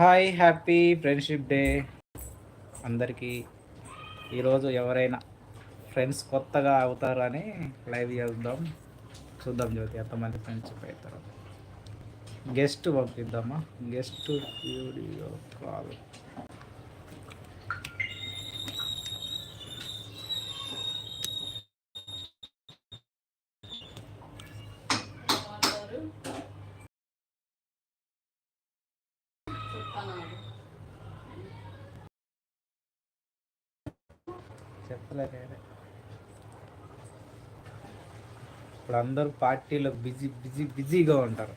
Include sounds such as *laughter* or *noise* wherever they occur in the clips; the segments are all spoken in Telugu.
Hi happy friendship day. అందరికీ ఈరోజు ఎవరైనా ఫ్రెండ్స్ కొత్తగా అవుతారని లైవ్ చేద్దాం. చూద్దాం జ్యోతి ఎంతమంది ఫ్రెండ్షిప్ అవుతారు గెస్ట్ పంపిద్దామా? Guest video call. ఇప్పుడు అందరూ పార్టీలో బిజీ బిజీ బిజీగా ఉంటారు.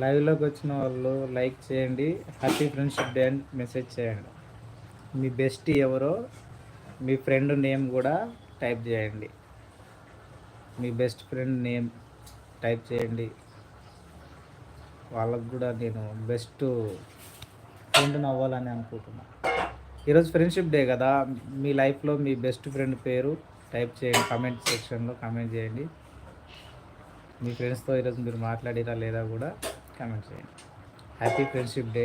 లైవ్లోకి వచ్చిన వాళ్ళు లైక్ చేయండి హ్యాపీ ఫ్రెండ్షిప్ డే అని మెసేజ్ చేయండి. మీ బెస్ట్ ఎవరో మీ ఫ్రెండ్ నేమ్ కూడా టైప్ చేయండి. మీ బెస్ట్ ఫ్రెండ్ నేమ్ టైప్ చేయండి. వాళ్ళకు కూడా నేను బెస్ట్ ఫ్రెండ్ని అవ్వాలని అనుకుంటున్నా. ఈరోజు ఫ్రెండ్షిప్ డే కదా మీ లైఫ్లో మీ బెస్ట్ ఫ్రెండ్ పేరు టైప్ చేయండి కామెంట్ సెక్షన్లో కామెంట్ చేయండి. మీ ఫ్రెండ్స్తో ఈరోజు మీరు మాట్లాడిరా లేదా కూడా కామెంట్ చేయండి హ్యాపీ ఫ్రెండ్షిప్ డే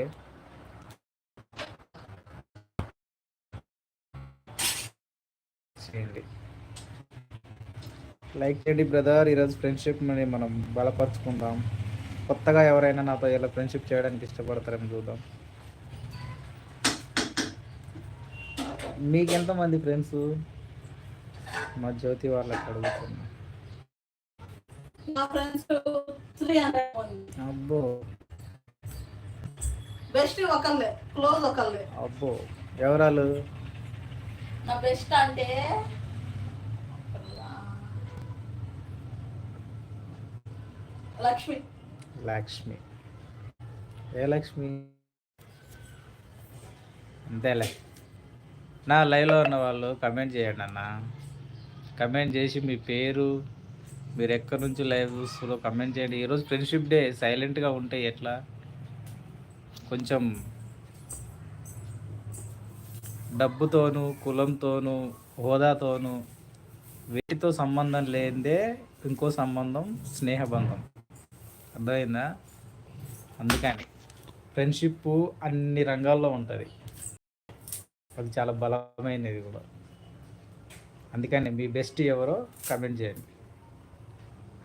చేయండి లైక్ చేయండి బ్రదర్ ఈరోజు ఫ్రెండ్షిప్ మనం బలపరుచుకుందాం. కొత్తగా ఎవరైనా నాతో ఇలా ఫ్రెండ్షిప్ చేయడానికి ఇష్టపడతారని చూద్దాం. మీకు ఎంతమంది ఫ్రెండ్స్ మా జ్యోతి వాళ్ళకి అడుగుతున్నా. త్రీ హండ్రెడ్ అబ్బో. బెస్ట్ ఒకళ్ళే క్లోజ్ ఒకళ్ళే. అబ్బో. ఎవరాలు నా బెస్ట్ అంటే లక్ష్మి. లక్ష్మి. ఏ లక్ష్మి? అంతేలే నా లైవ్లో ఉన్న వాళ్ళు కమెంట్ చేయండి అన్న. కమెంట్ చేసి మీ పేరు మీరు ఎక్కడి నుంచి లైవ్ చూస్తుందో కమెంట్ చేయండి. ఈరోజు ఫ్రెండ్షిప్ డే సైలెంట్గా ఉంటే ఎట్లా? కొంచెం డబ్బుతోనూ కులంతోనూ హోదాతోనూ వీటితో సంబంధం లేనిదే ఇంకో సంబంధం స్నేహబంధం. అర్థమైందా? అందుకని ఫ్రెండ్షిప్ అన్ని రంగాల్లో ఉంటుంది. అది చాలా బలమైనది కూడా. అందుకని మీ బెస్ట్ ఎవరో కమెంట్ చేయండి.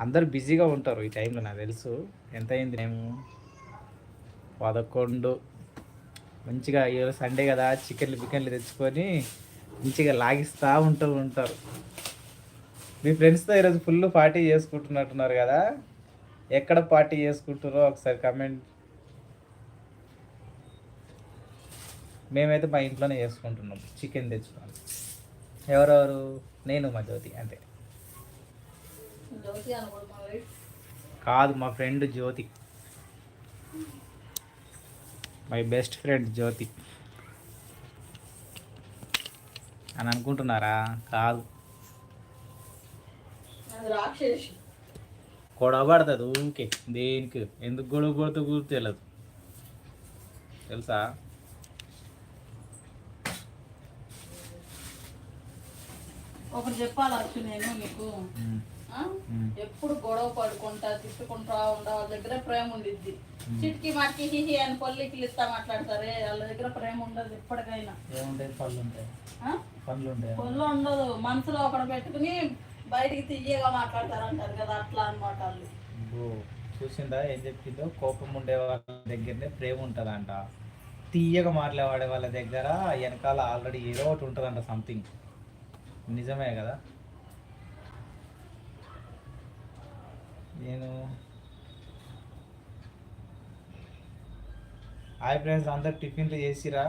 అందరు బిజీగా ఉంటారు ఈ టైంలో నాకు తెలుసు. ఎంత అయింది మేము పదకొండు. మంచిగా ఈరోజు సండే కదా చికెన్లు బికెన్లు తెచ్చుకొని మంచిగా లాగిస్తూ ఉంటూ ఉంటారు. మీ ఫ్రెండ్స్తో ఈరోజు ఫుల్ పార్టీ చేసుకుంటున్నట్టున్నారు కదా. ఎక్కడ పార్టీ చేసుకుంటారో ఒకసారి కమెంట్. మేమైతే మా ఇంట్లోనే చేసుకుంటున్నాం చికెన్ తెచ్చుకోవాలి ఎవరెవరు? నేను మా జ్యోతి అంతే. కాదు మా friend Jyothi. My best friend Jyothi. అని అనుకుంటున్నారా? కాదు. గొడవ పడుతుంది ఊరికే దేనికి? ఎందుకు గొడవ పడుతూ గుర్తు తెలియదు తెలుసా? ఒకటి చెప్పాలి నేను? ఉమ్. ఎప్పుడు గొడవ పడుకుంటా తిట్టుకుంటా ఉండా వాళ్ళ దగ్గర ప్రేమ ఉండిద్ది. చిటికి మాటికి హిహి అని పొల్లికి ఇస్తా మాట్లాడతారే వాళ్ళ దగ్గర ప్రేమ ఉండదు ఎప్పటికైనా. పళ్ళు? పళ్ళు ఉండదు. మనసులో ఒకటి పెట్టుకుని బయటికి తీయగా మాట్లాడతారంటారు కదా అట్లా అన్నమాట వాళ్ళు. చూసిందా? ఏం చెప్పిందో? కోపం ఉండే వాళ్ళ దగ్గరనే ప్రేమ ఉంటుందంట. తీయగా మాట్లాడే వాళ్ళ దగ్గర వెనకాల ఆల్రెడీ ఏదో ఒకటి ఉంటుందంట సంథింగ్ నిజమే కదా? నేను హాయ్ ఫ్రెండ్స్ అందరు టిఫిన్లు చేసిరా?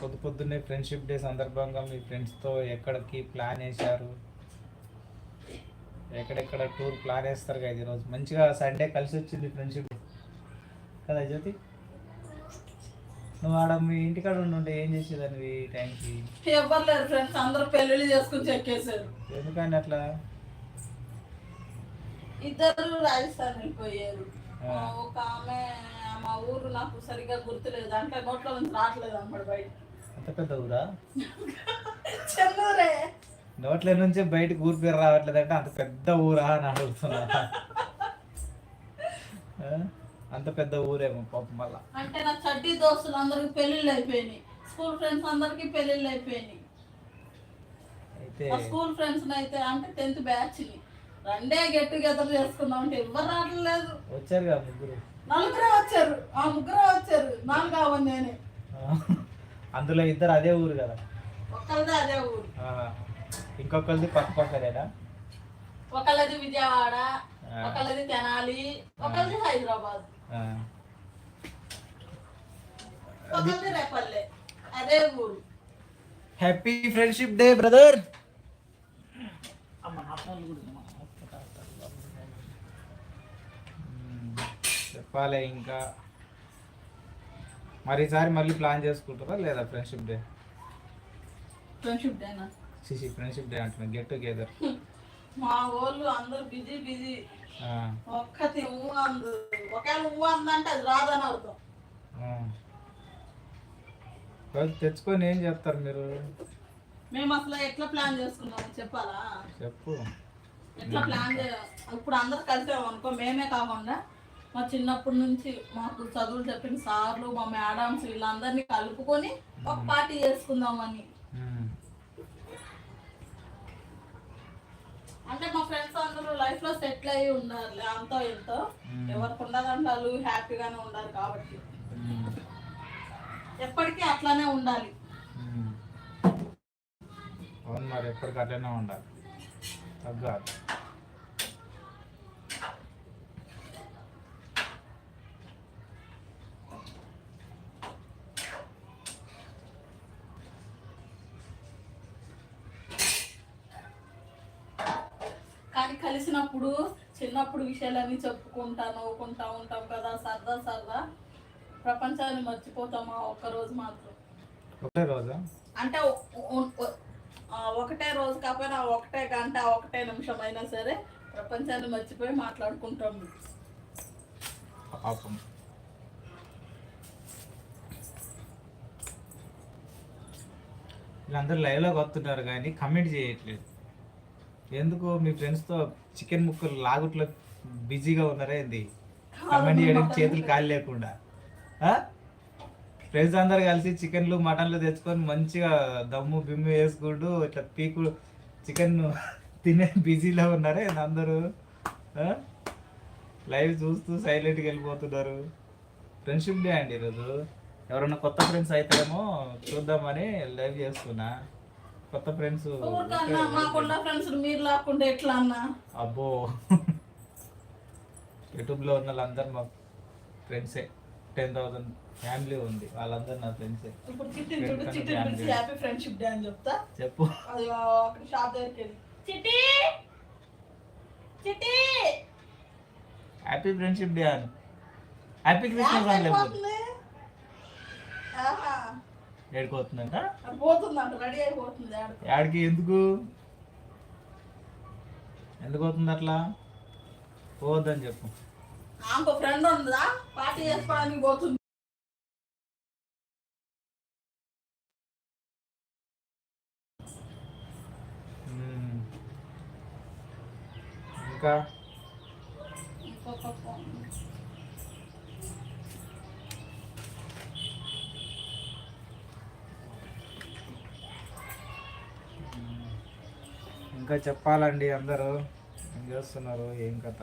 పొద్దు పొద్దున్నే ఫ్రెండ్షిప్ డే సందర్భంగా మీ ఫ్రెండ్స్తో ఎక్కడికి ప్లాన్ వేశారు? ఎక్కడెక్కడ టూర్ ప్లాన్ వేస్తారు కదా ఈరోజు? మంచిగా సండే కలిసి వచ్చింది ఫ్రెండ్షిప్ కదా జ్యోతి? నువ్వు ఆడ మీ ఇంటికాడ ఉండుంటే ఏం చేసేదానివి టైంకి? ఎవరు లేరు ఫ్రెండ్స్ అందరూ పెళ్ళిళ్ళు చేసుకుని చెక్కేశారు ఎందుకని అట్లా? ఇద్దరు రాజస్థాన్ వెళ్ళిపోయారు. ఒక ఆమె మా ఊరు నాకు సరిగ్గా గుర్తులేదు. అంటే నోట్లో నుంచి రావట్లేదు అన్నమాట బయట అంత పెద్ద ఊరా? చెన్నూరే. నోట్ల నుంచి బయటకు ఊరి పేరు రావట్లేదంటే అంత పెద్ద ఊరా అని అడుగుతున్నా? అంత పెద్ద ఊరేమో పాపం మళ్ళా. అంటే నా చడ్డీ దోస్తులు అందరికి పెళ్ళిళ్ళు అయిపోయినాయి. స్కూల్ ఫ్రెండ్స్ అందరికి పెళ్ళిళ్ళు అయిపోయినాయి. అయితే స్కూల్ ఫ్రెండ్స్ అయితే అంటే టెన్త్ బ్యాచ్ని రెండే గెట్ టుగెదర్ చేసుకుందాం అంటే ఎవరు రావట్లేదు. వచ్చారుగా ముగ్గురు. నలుగురే వచ్చారు. ఆ ముగ్గురే వచ్చారు. నాలుగు నేనే. అందులో ఇద్దరు అదే ఊరు కదా. ఒకళ్ళది అదే ఊరు. ఆ. ఇంకొకరిది పక్క పక్కనేనా? ఒకళ్ళది విజయవాడ. ఒకళ్ళది తెనాలి ఒకళ్ళది హైదరాబాద్. ఆ. ఒకళ్ళది రేపల్లె. అదే ఊరు. హ్యాపీ ఫ్రెండ్షిప్ డే బ్రదర్ చెప్పాలి ఇంకా. మరి ఈసారి మళ్ళీ ప్లాన్ చేసుకుంటారా లేదా ఫ్రెండ్షిప్ డే? ఫ్రెండ్షిప్ డేనా సిసి ఫ్రెండ్షిప్ డే అంటున్నా గెట్ టుగెదర్. *laughs* మా వాళ్ళు అందరు బిజీ బిజీ. ఒక్కటి ఊ అందు ఒకవేళ ఊ అందంటే అది రాదని అర్థం. తెచ్చుకొని ఏం చేస్తారు మీరు? మేము అసలు ఎట్లా ప్లాన్ చేసుకున్నాం చెప్పాలా? చెప్పు. ఎట్లా ప్లాన్ ఇప్పుడు అందరు కలిసాం అనుకో మేమే కాకుండా మా చిన్నప్పటి నుంచి మాకు చదువులు చెప్పిన సార్లు మా మేడమ్స్ వీళ్ళందరినీ కలుపుకొని ఒక పార్టీ చేసుకుందామని. అంటే మా ఫ్రెండ్స్ అందరూ లైఫ్లో సెటిల్ అయ్యి ఉండాలి అంతో ఎంతో. ఎవరికి ఉండదంటే వాళ్ళు హ్యాపీగానే ఉండాలి కాబట్టి. ఎప్పటికీ అట్లానే ఉండాలి. మరి ఎప్పటికీ అట్లనే ఉండాలి. తగ్గాలి. కలిసినప్పుడు చిన్నప్పుడు విషయాలన్నీ చెప్పుకుంటా నవ్వుకుంటా ఉంటాం కదా సరదా సరదా. ప్రపంచాన్ని మర్చిపోతాం ఆ ఒక్క రోజు మాత్రం? ఒకటే రోజా? అంటే ఒకటే రోజు కాకపోయినా ఒకటే గంట ఒకటే నిమిషం అయినా సరే ప్రపంచాన్ని మర్చిపోయి మాట్లాడుకుంటాం. పాపం. వీళ్ళందరూ లైవ్లోకి వస్తున్నారు కానీ కమెంట్ చేయట్లేదు. ఎందుకు మీ ఫ్రెండ్స్తో చికెన్ ముక్కలు లాగుట్లో బిజీగా ఉన్నారా ఏంది? కమెంట్ చేయడానికి చేతులు కాలు లేకుండా. ఫ్రెండ్స్ అందరు కలిసి చికెన్లు మటన్లు తెచ్చుకొని మంచిగా దమ్ము బిమ్ము వేసుకుంటూ ఇట్లా పీకు చికెన్ తినే బిజీలో ఉన్నారా అందరూ? లైవ్ చూస్తూ సైలెంట్గా వెళ్ళిపోతున్నారు. ఫ్రెండ్షిప్ డే అండి ఈరోజు. ఎవరైనా కొత్త ఫ్రెండ్స్ అయితేనేమో చూద్దామని లైవ్ చేస్తున్నా. కొత్త ఫ్రెండ్స్ ఊరికన్నా మాకున్న ఫ్రెండ్స్ మీరు లాక్కుంటే ఎట్లా అన్నా? అబ్బో. యూట్యూబ్లో ఉన్న వాళ్ళందరూ మా ఫ్రెండ్సే టెన్ థౌసండ్ ఫ్యామిలీ ఉంది. వాళ్ళందరూ నా ఫ్రెండ్సే ఇప్పుడు చిట్టి చూడు చిట్టి పిలిచి హ్యాపీ ఫ్రెండ్షిప్ డే అని చెప్తా. చెప్పు. అది అక్కడ షాప్ దగ్గరికి వెళ్ళి. Chitti! Chitti! Happy friendship day అని. హ్యాపీ క్రిస్మస్ అని లేకపోతే. ఆహా. ఏడుకోతుందంట? పోతుందంట రెడీ అయిపోతుంది యాడికి? ఎందుకు? ఎందుకు అవుతుంది అట్లా? పోవద్దని చెప్పు. ఆమెకు ఫ్రెండ్ ఉందా? పార్టీ చేసుకోవడానికి పోతుంది. ఇంకా? ఇంకొక ఫోన్. ఇంకా చెప్పాలండి అందరూ. ఏం చేస్తున్నారు? ఏం కథ?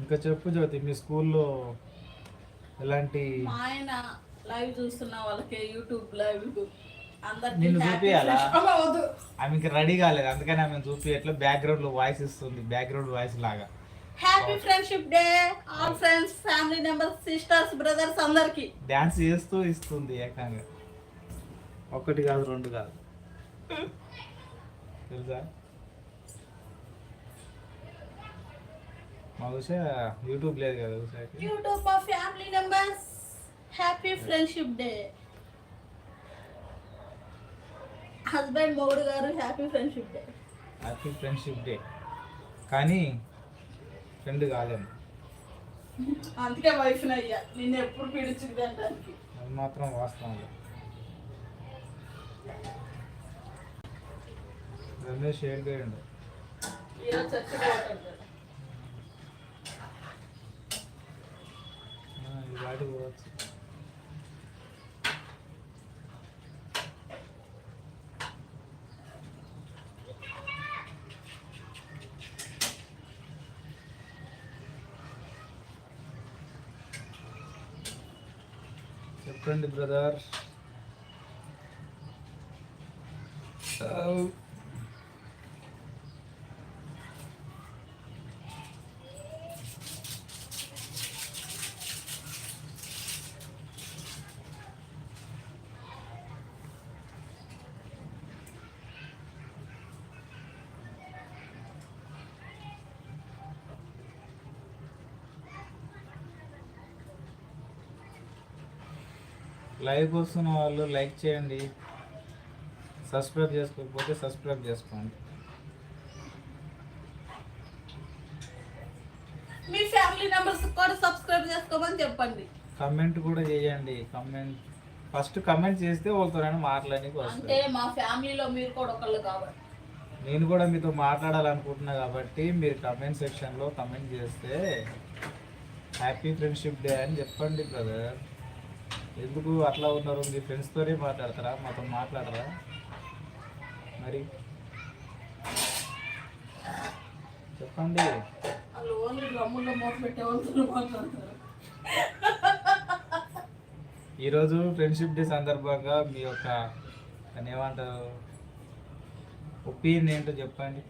ఇంకా చెప్పు జ్యోతి మీ స్కూల్లో ఎలాంటి ఆయన లైవ్ చూస్తున్న వాళ్ళకి యూట్యూబ్ లైవ్ నిన్ను చూపియాలా? ఆమెకి రెడీ కాలేదు. అందుకని ఆమె చూపించట్లే బ్యాక్గ్రౌండ్లో వాయిస్ ఇస్తుంది. బ్యాక్గ్రౌండ్ వాయిస్ లాగా. Happy friendship day all friends family members sisters brothers అందరికి. డాన్స్ చేస్తూ ఇస్తుంది ఏకంగా. ఒకటి కాదు రెండు కాదు. తెలుసా? మా ఉషా యూట్యూబ్ లేదు కదా ఉషాకి. యూట్యూబ్ మా family members happy friendship day husband మొగుడు గారు happy friendship day happy friendship day కానీ ఫ్రెండ్ కాలేము అందుకే వైఫ్ అయ్యా. నిన్ను ఎప్పుడు పిడిచింది అంటానికి అది మాత్రం వాస్తవం రమేష్ షేర్ చేయండి? ఈరోజు చచ్చిపోతాడు. ఈ వాటికి పోవచ్చు. చెప్పండి బ్రదర్ లైవ్ వస్తున్న వాళ్ళు లైక్ చేయండి. సబ్స్క్రైబ్ చేసుకోకపోతే సబ్స్క్రైబ్ చేసుకోండి. మీ ఫ్యామిలీ మెంబర్స్ కూడా సబ్స్క్రైబ్ చేసుకోమని చెప్పండి. కమెంట్ కూడా చేయండి. కమెంట్ ఫస్ట్ కమెంట్ చేస్తే వాళ్ళతో మాట్లాడానికి అంటే మా ఫ్యామిలీలో మీరు కూడా ఒకళ్ళు కాబట్టి. నేను కూడా మీతో మాట్లాడాలనుకుంటున్నా కాబట్టి మీరు కమెంట్ సెక్షన్లో కమెంట్ చేస్తే హ్యాపీ ఫ్రెండ్షిప్ డే అని చెప్పండి బ్రదర్. ఎందుకు అట్లా ఉన్నారు? మీ ఫ్రెండ్స్తోనే మాట్లాడతారా? మాతో మాట్లాడరా? మరి? చెప్పండి. ఈరోజు ఫ్రెండ్షిప్ డే సందర్భంగా మీ యొక్క దాన్ని ఏమంటారు ఒపీనియన్ ఏంటో చెప్పండి.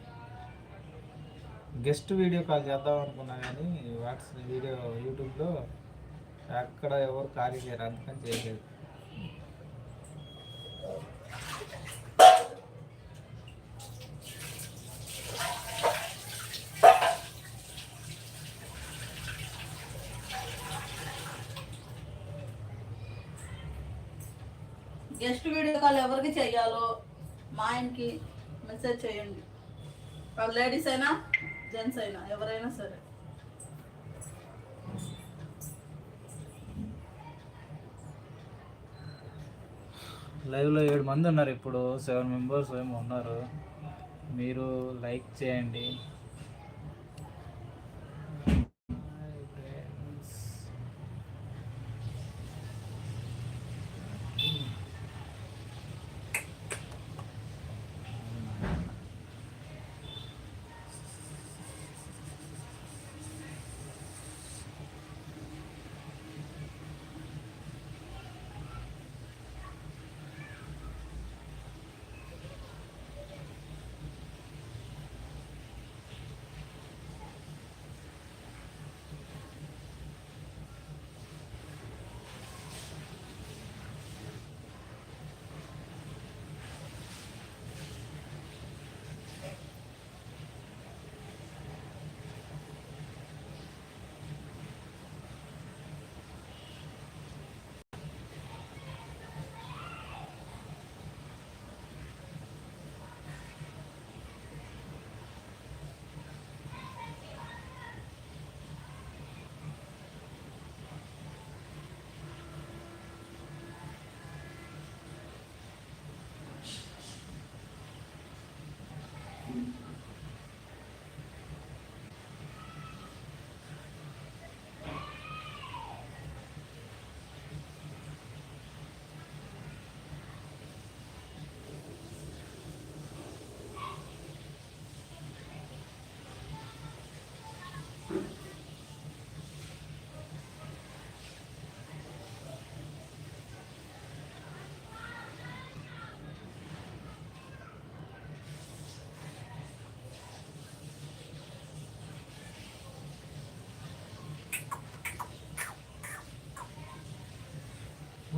గెస్ట్ వీడియో కాల్ చేద్దాం అనుకున్నా కానీ వాట్సాప్ వీడియో యూట్యూబ్లో అక్కడ ఎవరు ఖాళీ చేయరు అందుకని చేయలేదు. గెస్ట్ వీడియో కాల్ ఎవరికి చెయ్యాలో మా ఆయనకి మెసేజ్ చేయండి. వాళ్ళు లేడీస్ అయినా జెంట్స్ అయినా ఎవరైనా సరే. లైవ్లో ఏడు మంది ఉన్నారు ఇప్పుడు. సెవెన్ మెంబర్స్ ఏమో ఉన్నారు. మీరు లైక్ చేయండి.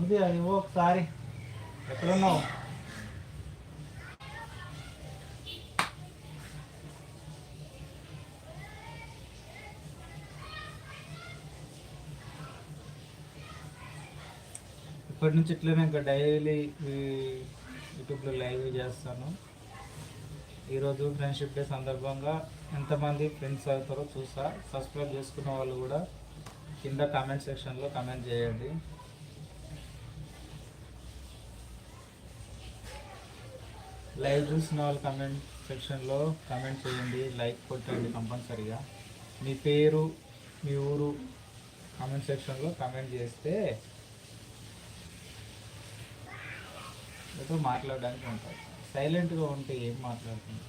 ఉంది అది ఒకసారి ఎక్కడున్నావు? ఇప్పటి నుంచి ఇట్లనే ఇంకా డైలీ యూట్యూబ్లో లైవ్ చేస్తాను. ఈరోజు ఫ్రెండ్షిప్ డే సందర్భంగా ఎంతమంది ఫ్రెండ్స్ అవుతారో చూసా. సబ్స్క్రైబ్ చేసుకున్న వాళ్ళు కూడా కింద కామెంట్ సెక్షన్లో కామెంట్ చేయండి. లైవ్ చూసిన వాళ్ళు కమెంట్ సెక్షన్లో కమెంట్ చేయండి లైక్ కొట్టండి కంపల్సరీగా. మీ పేరు మీ ఊరు కామెంట్ సెక్షన్లో కమెంట్ చేస్తే ఏదో మాట్లాడడానికి ఉంటుంది సైలెంట్గా ఉంటే ఏం మాట్లాడుతుంది?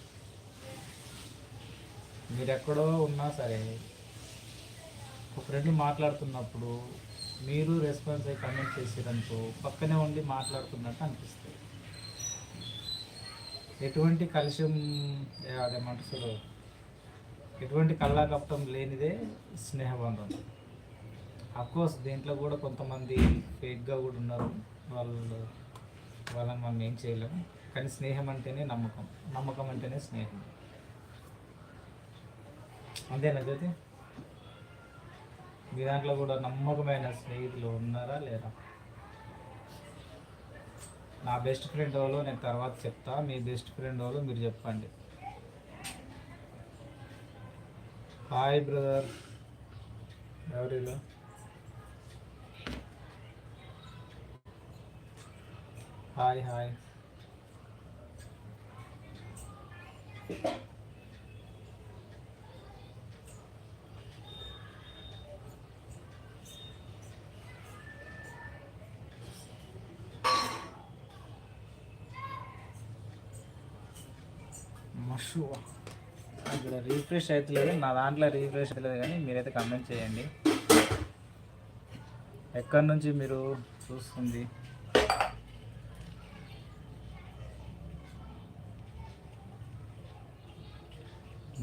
మీరు ఎక్కడో ఉన్నా సరే ఒక ఫ్రెండ్ మాట్లాడుతున్నప్పుడు మీరు రెస్పాన్స్ అయ్యి కమెంట్ చేసిరనుకో పక్కనే ఉండి మాట్లాడుతున్నట్టు అనిపిస్తుంది. ఎటువంటి కలుషం ఏ మనసులో ఎటువంటి కల్లా లేనిదే స్నేహబంధం. అఫ్కోర్స్ దీంట్లో కూడా కొంతమంది ఫేక్గా కూడా ఉన్నారు. వాళ్ళు వాళ్ళని మనం ఏం చేయలేము కానీ స్నేహం అంటేనే నమ్మకం. నమ్మకం అంటేనే స్నేహం. అంతేనా జ్యోతి? మీ దాంట్లో కూడా నమ్మకమైన స్నేహితులు ఉన్నారా లేరా? నా బెస్ట్ ఫ్రెండ్ వాళ్ళు నేను తర్వాత చెప్తా. మీ బెస్ట్ ఫ్రెండ్ వాళ్ళు మీరు చెప్పండి. Hi brother. ఎవరిలో? హాయ్ హాయ్ మషు ఇక్కడ రీఫ్రెష్ అవుతలేదు నా దాంట్లో రీఫ్రెష్ అవుతలేదు కానీ మీరైతే కమెంట్ చేయండి. ఎక్కడి నుంచి మీరు చూస్తుంది?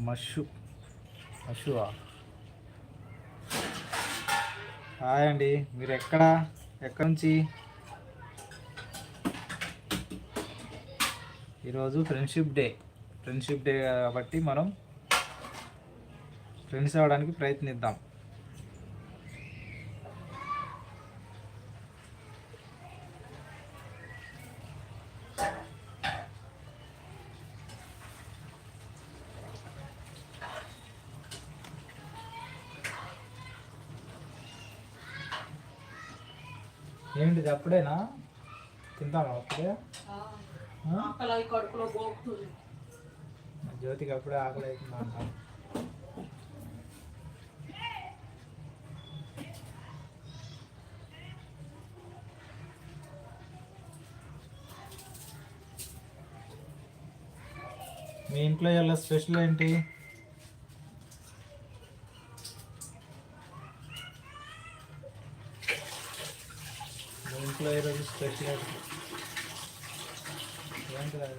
మషు మషువా హాయ్ అండి మీరు ఎక్కడ? ఎక్కడి నుంచి? ఈరోజు ఫ్రెండ్షిప్ డే ఫ్రెండ్షిప్ డే కాబట్టి మనం ఫ్రెండ్స్ అవ్వడానికి ప్రయత్నిద్దాం. ఏంటిది అప్పుడేనా? తింటామా అప్పుడే? కడుపులో గోపుతుంది జ్యోతికి అప్పుడే ఆకలి అవుతుంది అంట మీ ఇంట్లో ఎలా స్పెషల్ ఏంటి? మీ ఇంట్లో ఈరోజు స్పెషల్ ఏంటి అది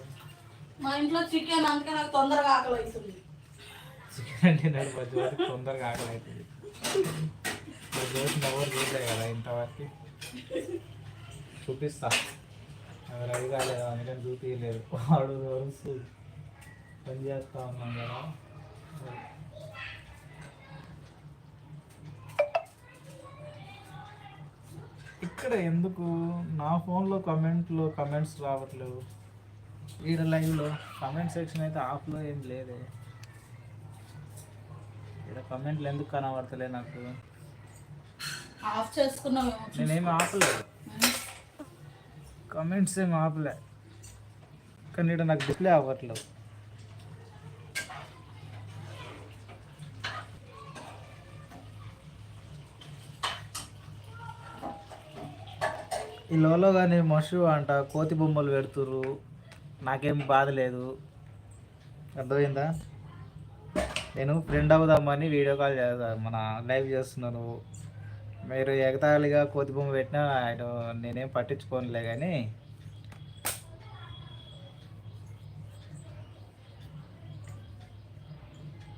మా ఇంట్లో చికెన్ అందుకే నాకు తొందరగా ఆకలి అవుతుంది. చికెన్ అంటే నాకు మా జ్యోతికి తొందరగా ఆకలి అవుతుంది. ఎవరు చూడలే కదా ఇంతవరకు. చూపిస్తా. ఎవరు అవి కాలేదు అందుకని చూపించలేదు వాడు వరుసు. పని చేస్తా ఉన్నాం కదా. ఇక్కడ ఎందుకు? నా ఫోన్లో కమెంట్లో కమెంట్స్ రావట్లేవు ఈడ లైవ్లో కమెంట్ సెక్షన్ అయితే ఆఫ్లో ఏం లేదే. ఇక్కడ కమెంట్లు ఎందుకు కనబడతలే నాకు? ఆఫ్ చేసుకున్నామేమో చూసుకో. నేనేమి ఆపలేదు కమెంట్స్ ఏమి ఆపలే. కానీ ఇక్కడ నాకు డిస్ప్లే అవ్వట్లేదు. ఈ లోలో కానీ మషు అంట కోతి బొమ్మలు పెడుతుర్రు. నాకేం బాధ లేదు. అర్థమైందా? నేను ఫ్రెండ్ అవుదామని వీడియో కాల్ చేస్తాను మన లైవ్ చేస్తున్నాను మీరు ఎగతాళిగా కోతి బొమ్మ పెట్టినా ఆయన నేనేం పట్టించుకోనులే కానీ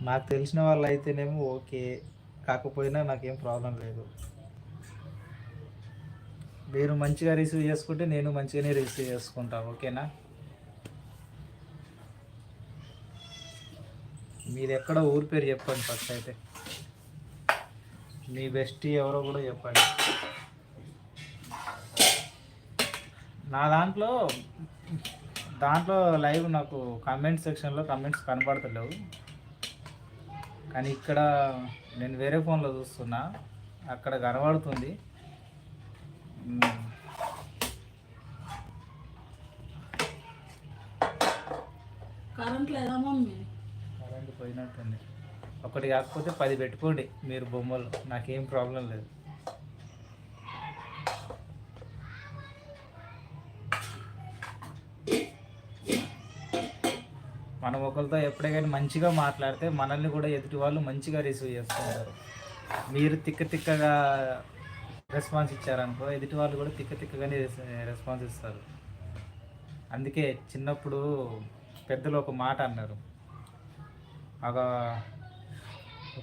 నాకు తెలిసిన వాళ్ళు అయితేనేమో ఓకే. కాకపోయినా నాకేం ప్రాబ్లం లేదు. మీరు మంచిగా రిసీవ్ చేసుకుంటే నేను మంచిగానే రిసీవ్ చేసుకుంటాను ఓకేనా? మీది ఎక్కడ ఊరి పేరు చెప్పండి ఫస్ట్ అయితే. మీ బెస్ట్ ఎవరో కూడా చెప్పండి. నా దాంట్లో దాంట్లో లైవ్ నాకు కమెంట్ సెక్షన్లో కమెంట్స్ కనపడతలేవు. కానీ ఇక్కడ నేను వేరే ఫోన్లో చూస్తున్నా. అక్కడ కనబడుతుంది. కరెంట్ లేదా మమ్మీ? పోయినట్టుంది. ఒకటి కాకపోతే పది పెట్టుకోండి మీరు బొమ్మలు. నాకేం ప్రాబ్లం లేదు. మనం ఒకరితో ఎప్పుడైనా మంచిగా మాట్లాడితే మనల్ని కూడా ఎదుటి వాళ్ళు మంచిగా రిసీవ్ చేసుకుంటారు మీరు తిక్క తిక్కగా రెస్పాన్స్ ఇచ్చారనుకో ఎదుటి వాళ్ళు కూడా తిక్క తిక్కగానే రెస్పాన్స్ ఇస్తారు. అందుకే చిన్నప్పుడు పెద్దలు ఒక మాట అన్నారు. ఒక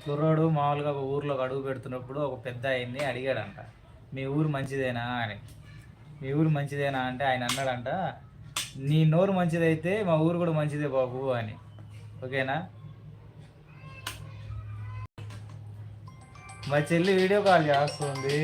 కుర్రోడు మామూలుగా ఒక ఊర్లో అడుగు పెడుతున్నప్పుడు ఒక పెద్ద అయింది అడిగాడంట మీ ఊరు మంచిదేనా? అని. మీ ఊరు మంచిదేనా? అంటే ఆయన అన్నాడంట నీ నోరు మంచిదైతే మా ఊరు కూడా మంచిదే బాబు అని. ఓకేనా? మా చెల్లి వీడియో కాల్ చేస్తుంది.